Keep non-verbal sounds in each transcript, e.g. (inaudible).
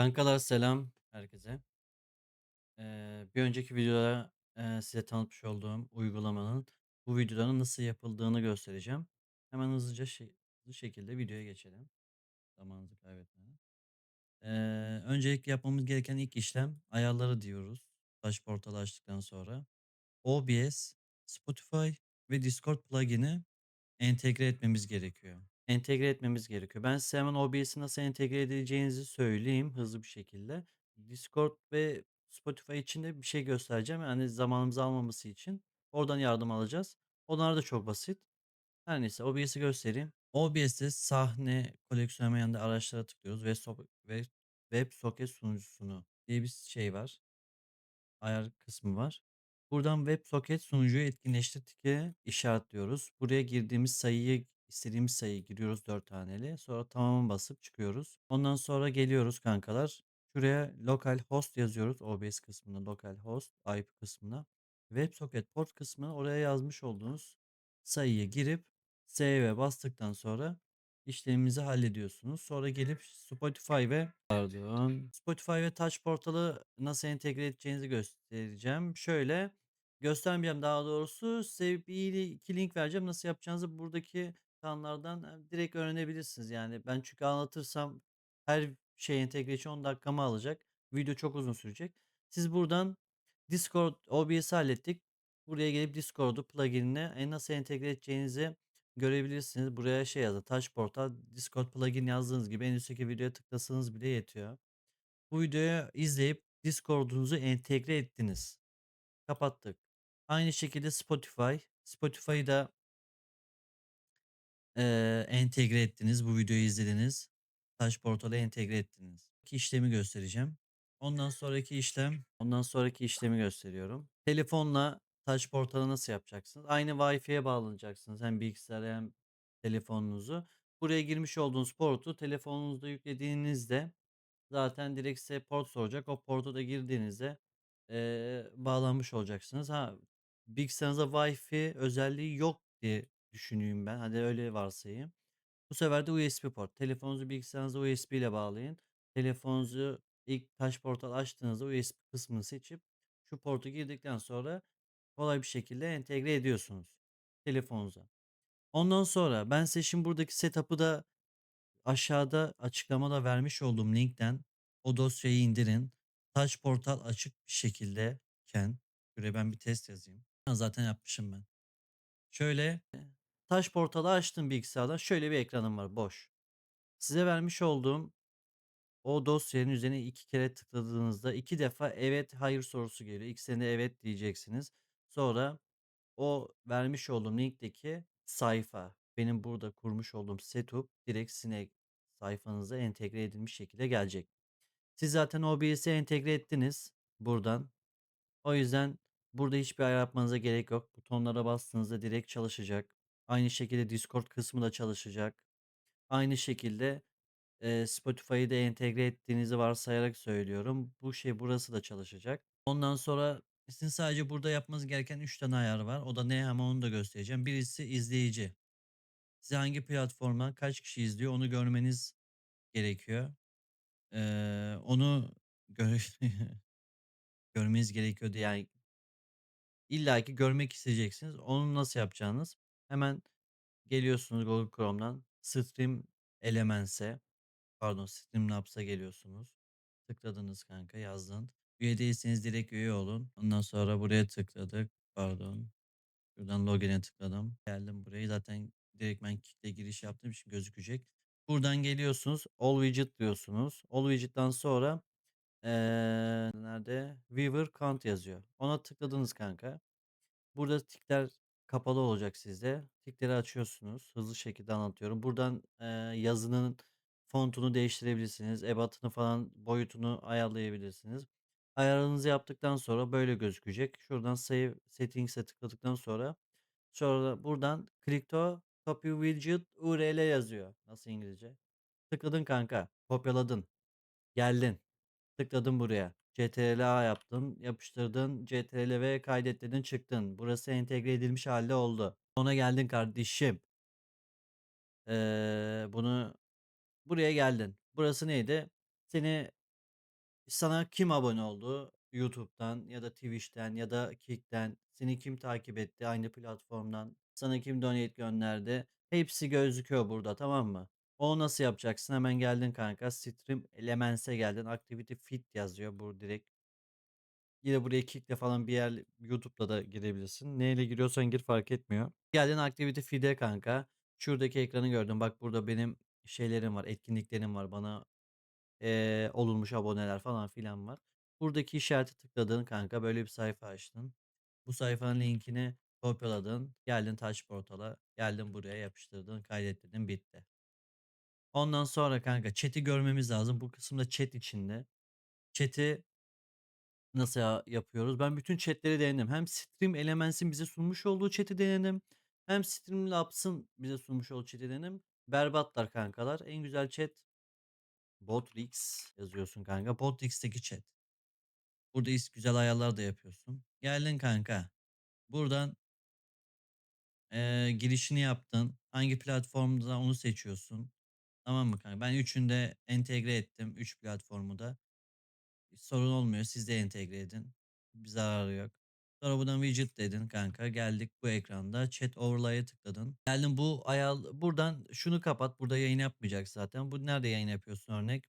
Kankalar selam herkese. Eee, bir önceki videoda, eee, size tanıtmış olduğum uygulamanın bu videoda nasıl yapıldığını göstereceğim. Hemen hızlıca şey hızlı şekilde videoya geçelim, zamanınızı kaybetmeden. Eee, öncelikle yapmamız gereken ilk işlem ayarları diyoruz. Taş portalı açtıktan sonra OBS, Spotify ve Discord plugin'i entegre etmemiz gerekiyor. Entegre etmemiz gerekiyor. Ben size hemen OBS'i nasıl entegre edileceğinizi söyleyeyim hızlı bir şekilde. Discord ve Spotify için de bir şey göstereceğim. Yani zamanımızı almaması için. Oradan yardım alacağız. Onlar da çok basit. Her neyse OBS'i göstereyim. OBS'te sahne koleksiyonu yanında araçlara tıklıyoruz ve so ve WebSocket sunucusunu diye bir şey var ayar kısmı var. Buradan WebSocket sunucuyu etkinleştir tike işaretliyoruz. Buraya girdiğimiz sayıyı istediğimiz sayıyı giriyoruz 4 haneli. Sonra tamam'a basıp çıkıyoruz. Ondan sonra geliyoruz kankalar. Şuraya localhost yazıyoruz. OBS kısmına localhost IP kısmına. WebSocket port kısmına oraya yazmış olduğunuz sayıyı girip save'e bastıktan sonra işlemimizi hallediyorsunuz. Sonra gelip Spotify ve Pardon. Spotify ve Touch Portal'ı nasıl entegre edeceğinizi göstereceğim. Şöyle, göstermeyeceğim daha doğrusu. Size bir iki link vereceğim. Nasıl yapacağınızı buradaki kanallardan, direkt öğrenebilirsiniz. Yani ben çünkü anlatırsam her şey entegre için 10 dakikamı alacak. Video çok uzun sürecek. Siz buradan Discord, OBS'i hallettik. Buraya gelip Discord'u plugin'ine, eee, nasıl entegre edeceğinizi görebilirsiniz. Buraya şey yazın, Touch Portal Discord plugin yazdığınız gibi en üstteki videoya tıklasanız bile yetiyor. Bu videoyu izleyip Discord'unuzu entegre ettiniz. Kapattık. Aynı şekilde Spotify. Spotify'ı da Eee, entegre ettiniz, bu videoyu izlediniz. Taş portala entegre ettiniz. İki işlemi göstereceğim. Ondan sonraki işlem ondan sonraki işlemi gösteriyorum. Telefonla Taş portalı nasıl yapacaksınız? Aynı Wi-Fi'ye bağlanacaksınız hem bilgisayara hem telefonunuzu. Buraya girmiş olduğunuz portu telefonunuzda yüklediğinizde zaten direkt size port soracak. O porta da girdiğinizde, eee, bağlanmış olacaksınız. Ha, bilgisayarınızda Wi-Fi özelliği yok diye düşüneyim ben. Hadi öyle varsayayım. Bu sefer de USB port. Telefonunuzu bilgisayarınıza USB ile bağlayın. Telefonunuzu ilk taş portal açtığınızda USB kısmını seçip şu portu girdikten sonra kolay bir şekilde entegre ediyorsunuz telefonunuza. Ondan sonra ben size şimdi buradaki setup'ı da aşağıda açıklamada vermiş olduğum linkten o dosyayı indirin. Taş portal açık bir şekildeyken şuraya ben bir test yazayım. Zaten yapmışım ben. Şöyle taş portalı açtım bilgisayardan. Şöyle bir ekranım var boş. Size vermiş olduğum o dosyanın üzerine 2 kere tıkladığınızda 2 defa evet, hayır sorusu geliyor. İkisine de evet diyeceksiniz. Sonra o vermiş olduğum linkteki sayfa, benim burada kurmuş olduğum setup direkt sizin sayfanıza entegre edilmiş şekilde gelecek. Siz zaten OBS'e entegre ettiniz buradan. O yüzden burada hiçbir ayar yapmanıza gerek yok. Butonlara bastığınızda direkt çalışacak. Aynı şekilde Discord kısmı da çalışacak. Aynı şekilde, eee, Spotify'ı da entegre ettiğinizi varsayarak söylüyorum. Bu şey burası da çalışacak. Ondan sonra sizin sadece burada yapmanız gereken 3 tane ayar var. O da ne? Hemen onu da göstereceğim. Birisi izleyici. Size hangi platformdan kaç kişi izliyor onu görmeniz gerekiyor. Eee, onu gör (laughs) görmeniz gerekiyordu. Yani illaki görmek isteyeceksiniz. Onu nasıl yapacağınız? Hemen geliyorsunuz Google Chrome'dan Stream Elements'e Pardon, Streamlabs'a geliyorsunuz. Tıkladınız kanka, yazdın. Üye değilseniz direkt üye olun. Ondan sonra buraya tıkladık. Pardon. Şuradan login'e tıkladım. Geldim buraya. Zaten direkt ben Kick'le giriş yaptığım için gözükecek. Buradan geliyorsunuz. All widget diyorsunuz. All widget'tan sonra eee, nerede? Viewer count yazıyor. Ona tıkladınız kanka. Burada tikler kapalı olacak sizde. Tikleri açıyorsunuz. Hızlı şekilde anlatıyorum. Buradan, eee, yazının fontunu değiştirebilirsiniz. Ebatını falan boyutunu ayarlayabilirsiniz. Ayarınızı yaptıktan sonra böyle gözükecek. Şuradan Save Settings'e tıkladıktan sonra sonra buradan Click to Copy Widget URL yazıyor. Nasıl İngilizce? Tıkladın kanka, kopyaladın, geldin. Tıkladın buraya. CTRL-A yaptın, yapıştırdın, CTRL-V kaydet çıktın. Burası entegre edilmiş hâlde oldu. Sonra geldin kardeşim. Eee, bunu buraya geldin. Burası neydi? Seni Sana kim abone oldu? YouTube'dan ya da Twitch'ten ya da Kick'ten. Seni kim takip etti aynı platformdan? Sana kim donate gönderdi? Hepsi gözüküyor burada, tamam mı? Onu nasıl yapacaksın? Hemen geldin kanka. Stream Elements'e geldin. Activity Feed yazıyor bu direkt. Yine buraya Kick'le falan bir yer YouTube'da da girebilirsin. Neyle giriyorsan gir fark etmiyor. Geldin Activity Feed'e kanka. Şuradaki ekranı gördün. Bak burada benim şeylerim var, etkinliklerim var. Bana Eee, olurmuş aboneler falan filan var. Buradaki işareti tıkladın kanka, böyle bir sayfa açtın. Bu sayfanın linkini kopyaladın, geldin Touch Portal'a, geldin buraya yapıştırdın, kaydettirdin, bitti. Ondan sonra kanka chat'i görmemiz lazım. Bu kısımda chat içinde. Chat'i nasıl ya yapıyoruz? Ben bütün chat'leri denedim. Hem Stream Elements'in bize sunmuş olduğu chat'i denedim. Hem Streamlabs'ın bize sunmuş olduğu chat'i denedim. Berbatlar kankalar. En güzel chat Botrix yazıyorsun kanka. Botrix'teki chat. Burada is güzel ayarlar da yapıyorsun. Geldin kanka. Buradan eee, girişini yaptın. Hangi platformda onu seçiyorsun. Tamam mı kanka? Ben üçünde entegre ettim. Üç platformu da. Sorun olmuyor. Siz de entegre edin. Bir zararı yok. Sonra buradan widget dedin kanka. Geldik bu ekranda. Chat overlay'a tıkladın. Geldin bu ayar buradan şunu kapat. Burada yayın yapmayacak zaten. Bu nerede yayın yapıyorsun örnek?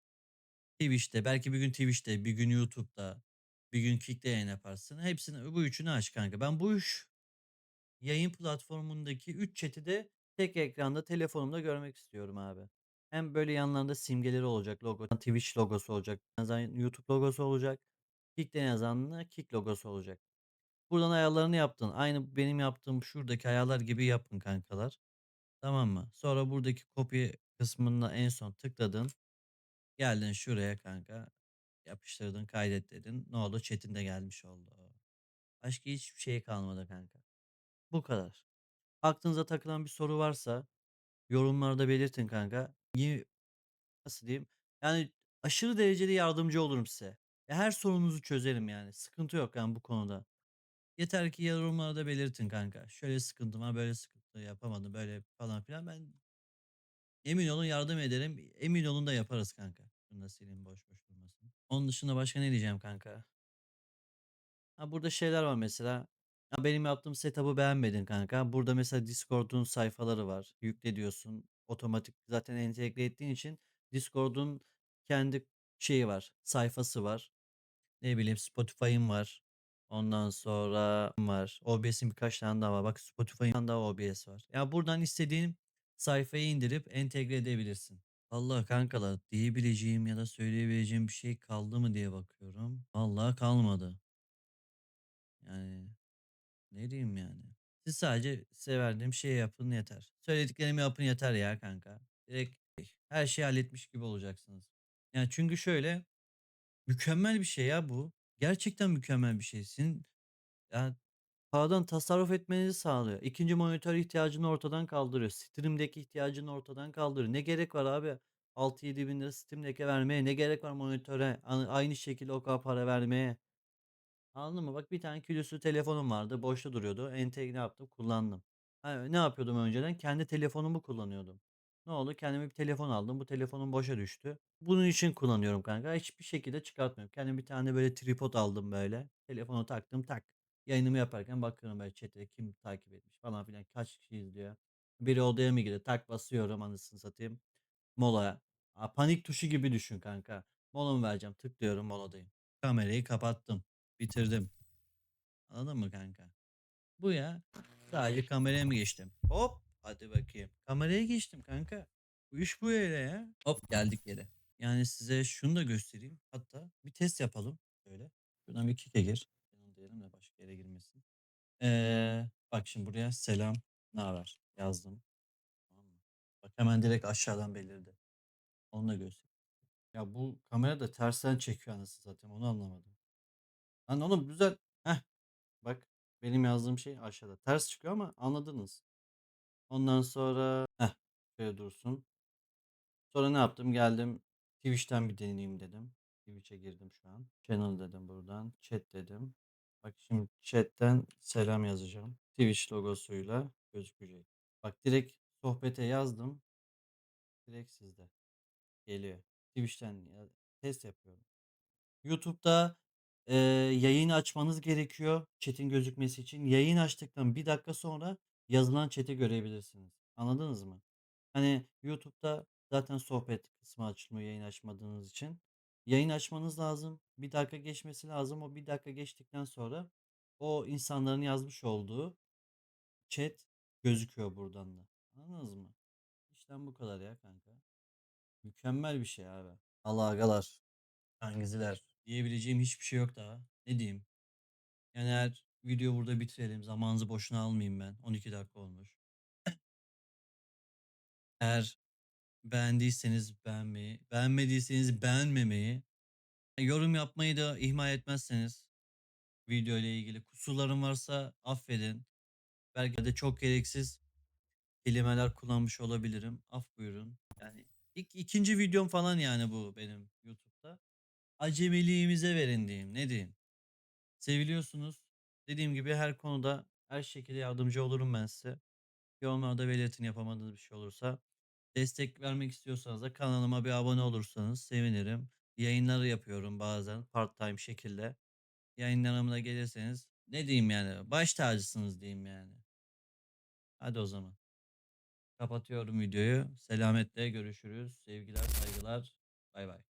Twitch'te, belki bir gün Twitch'te, bir gün YouTube'da, bir gün Kick'te yayın yaparsın. Hepsini bu üçünü aç kanka. Ben bu üç yayın platformundaki 3 chat'i de tek ekranda telefonumda görmek istiyorum abi. Hem böyle yanlarında simgeleri olacak. Logo, Twitch logosu olacak. Yazan YouTube logosu olacak. Kick'te yazanla Kick logosu olacak. Buradan ayarlarını yaptın. Aynı benim yaptığım şuradaki ayarlar gibi yapın kankalar. Tamam mı? Sonra buradaki copy kısmına en son tıkladın. Geldin şuraya kanka. Yapıştırdın, kaydet dedin. Ne oldu? Chat'in de gelmiş oldu. Başka hiçbir şey kalmadı kanka. Bu kadar. Aklınıza takılan bir soru varsa yorumlarda belirtin kanka. Niye nasıl diyeyim? Yani aşırı derecede yardımcı olurum size. Ya her sorunuzu çözerim yani. Sıkıntı yok yani bu konuda. Yeter ki yorumlarda belirtin kanka. Şöyle sıkıntım var, böyle sıkıntı yapamadım, böyle falan filan. Ben emin olun yardım ederim. Emin olun da yaparız kanka. Şunu da sileyim boş boş durmasın. Onun dışında başka ne diyeceğim kanka? Ha, burada şeyler var mesela. Ha, benim yaptığım setup'ı beğenmedin kanka. Burada mesela Discord'un sayfaları var. Yükle diyorsun. Otomatik zaten entegre ettiğin için Discord'un kendi şeyi var. Sayfası var. Ne bileyim Spotify'ın var. Ondan sonra var. OBS'in birkaç tane daha var. Bak Spotify'ın daha OBS var. Ya buradan istediğin sayfayı indirip entegre edebilirsin. Allah kankalar diyebileceğim ya da söyleyebileceğim bir şey kaldı mı diye bakıyorum. Allah kalmadı. Yani ne diyeyim yani. Siz sadece size verdiğim şeyi yapın yeter. Söylediklerimi yapın yeter ya kanka. Direkt her şeyi halletmiş gibi olacaksınız. Yani çünkü şöyle mükemmel bir şey ya bu. Gerçekten mükemmel bir şey. Sizin yani paradan tasarruf etmenizi sağlıyor. İkinci monitör ihtiyacını ortadan kaldırıyor. Stream'deki ihtiyacını ortadan kaldırıyor. Ne gerek var abi? 6-7 bin lira Steam Deck'e vermeye ne gerek var monitöre? Aynı şekilde o kadar para vermeye. Anladın mı? Bak bir tane külüstür telefonum vardı. Boşta duruyordu. Entegre yaptım, kullandım. Ha, ne yapıyordum önceden? Kendi telefonumu kullanıyordum. Ne oldu? Kendime bir telefon aldım. Bu telefonum boşa düştü. Bunun için kullanıyorum kanka. Hiçbir şekilde çıkartmıyorum. Kendime bir tane böyle tripod aldım böyle. Telefonu taktım tak. Yayınımı yaparken bakıyorum böyle chat'e kim takip etmiş falan filan. Kaç kişi izliyor. Biri odaya mı girdi? Tak basıyorum anasını satayım. Mola. Aa, panik tuşu gibi düşün kanka. Mola mı vereceğim? Tıklıyorum moladayım. Kamerayı kapattım. Bitirdim. Anladın mı kanka? Bu ya. Sadece kameraya mı geçtim? Hop. Hadi bakayım. Kameraya geçtim kanka. Bu iş bu öyle ya. Hop geldik yere. Yani size şunu da göstereyim. Hatta bir test yapalım. Böyle. Şuradan bir kick'e gir. Onu diyelim de başka yere girmesin. Ee, bak şimdi buraya selam. Ne haber? Yazdım. Bak hemen direkt aşağıdan belirdi. Onu da göstereyim. Ya bu kamera da tersten çekiyor anasını zaten onu anlamadım. Lan oğlum güzel. Heh Bak benim yazdığım şey aşağıda. Ters çıkıyor ama anladınız. Ondan sonra heh, böyle dursun. Sonra ne yaptım? Geldim Twitch'ten bir deneyeyim dedim. Twitch'e girdim şu an. Channel dedim buradan. Chat dedim. Bak şimdi chat'ten selam yazacağım. Twitch logosuyla gözükecek. Bak direkt sohbete yazdım. Direkt sizde. Geliyor. Twitch'ten ya- test yapıyorum. YouTube'da, eee, yayın açmanız gerekiyor chat'in gözükmesi için. Yayın açtıktan 1 dakika sonra yazılan chat'i görebilirsiniz. Anladınız mı? Hani, YouTube'da zaten sohbet kısmı açılmıyor yayın açmadığınız için. Yayın açmanız lazım. 1 dakika geçmesi lazım. O 1 dakika geçtikten sonra o insanların yazmış olduğu chat gözüküyor buradan da. Anladınız mı? İşlem bu kadar ya kanka. Mükemmel bir şey abi. Allah agalar, kangiziler. Diyebileceğim hiçbir şey yok daha. Ne diyeyim? Yani eğer videoyu burada bitirelim. Zamanınızı boşuna almayayım ben. 12 dakika olmuş. Eğer beğendiyseniz beğenmeyi, beğenmediyseniz beğenmemeyi, yorum yapmayı da ihmal etmezseniz video ile ilgili kusurlarım varsa affedin. Belki de çok gereksiz kelimeler kullanmış olabilirim. Af buyurun. Yani ilk ikinci videom falan yani bu benim YouTube'da. Acemiliğimize verin diyeyim. Ne diyeyim? Seviliyorsunuz. Dediğim gibi her konuda her şekilde yardımcı olurum ben size. Yorumlarda belirtin yapamadığınız bir şey olursa. Destek vermek istiyorsanız da kanalıma bir abone olursanız sevinirim. Yayınları yapıyorum bazen part time şekilde. Yayınlarıma da gelirseniz ne diyeyim yani baş tacısınız diyeyim yani. Hadi o zaman. Kapatıyorum videoyu. Selametle görüşürüz. Sevgiler, saygılar. Bay bay.